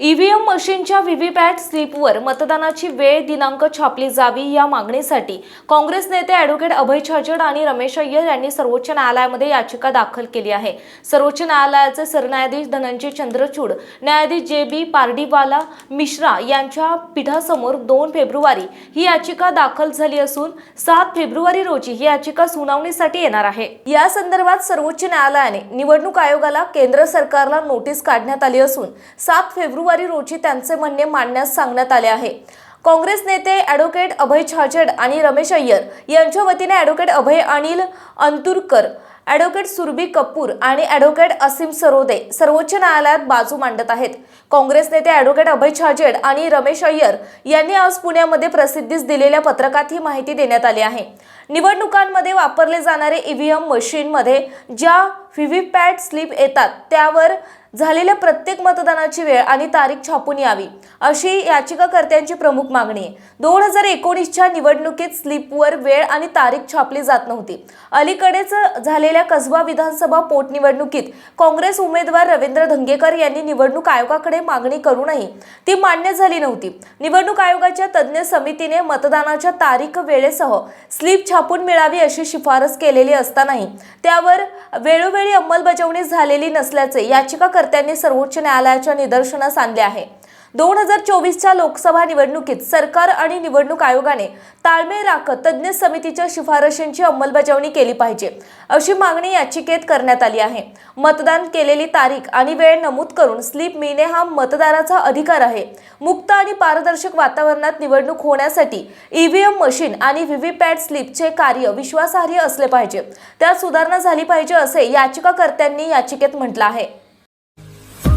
EVM मशीनच्या VVPAT स्लिपवर मतदानाची वेळ दिनांक छापली जावी या मागणीसाठी काँग्रेस नेते अॅडव्होकेट अभय छाजड आणि रमेश अय्यर यांनी सर्वोच्च न्यायालयामध्ये याचिका दाखल केली आहे. सर्वोच्च न्यायालयाचे सरन्यायाधीश धनंजय चंद्रचूड न्यायाधीश जे बी पारडीवाला मिश्रा यांच्या पीठासमोर दोन फेब्रुवारी ही याचिका दाखल झाली असून सात फेब्रुवारी रोजी ही याचिका सुनावणीसाठी येणार आहे. या संदर्भात सर्वोच्च न्यायालयाने निवडणूक आयोगाला केंद्र सरकारला नोटीस काढण्यात आली असून सात फेब्रुवारी रोजी त्यांचे म्हणणे मांडण्यास सांगण्यात आले आहे. काँग्रेस नेते ॲडव्होकेट अभय छाजेड आणि रमेश अय्यर यांच्या वतीने ॲडव्होकेट अभय अनिल अंतुरकर ॲडव्होकेट सुरभी कपूर आणि ॲडव्होकेट असीम सरोदे सर्वोच्च न्यायालयात बाजू मांडत आहेत. काँग्रेस नेते ॲडव्होकेट अभय छाजेड आणि रमेश अय्यर यांनी आज पुण्यामध्ये प्रसिद्धीस दिलेल्या पत्रकात ही माहिती देण्यात आली आहे. निवडणुकांमध्ये वापरले जाणारे ईव्हीएम मशीनमध्ये ज्या व्हीव्हीपॅट स्लिप येतात त्यावर झालेल्या प्रत्येक मतदानाची वेळ आणि तारीख छापून यावी अशी याचिकाकर्त्यांची प्रमुख मागणी आहे. दोन हजार एकोणीसच्या निवडणुकीत स्लिपवर वेळ आणि तारीख छापली जात नव्हती. अलीकडेच झालेल्या कसबा विधानसभा पोटनिवडणुकीत काँग्रेस उमेदवार रवींद्र धंगेकर यांनी निवडणूक आयोगाकडे मागणी करूनही ती मान्य झाली नव्हती. निवडणूक आयोगाच्या तज्ज्ञ समितीने मतदानाच्या तारीख वेळेसह स्लिप छापून मिळावी अशी शिफारस केलेली असतानाही त्यावर वेळोवेळी अंमलबजावणी झालेली नसल्याचे याचिकाकर्त्यांनी सर्वोच्च न्यायालयाच्या निदर्शनास आणले आहे. दोन हजार चोवीसच्या लोकसभा निवडणुकीत सरकार आणि निवडणूक आयोगाने ताळमेळ राखत तज्ज्ञ समितीच्या शिफारशींची अंमलबजावणी केली पाहिजे अशी मागणी याचिकेत करण्यात आली आहे. मतदान केलेली तारीख आणि वेळ नमूद करून स्लिप मिळणे हा मतदाराचा अधिकार आहे. मुक्त आणि पारदर्शक वातावरणात निवडणूक होण्यासाठी ईव्हीएम मशीन आणि व्हीव्हीपॅट स्लिपचे कार्य विश्वासार्ह असले पाहिजे. त्यात सुधारणा झाली पाहिजे असे याचिकाकर्त्यांनी याचिकेत म्हटलं आहे.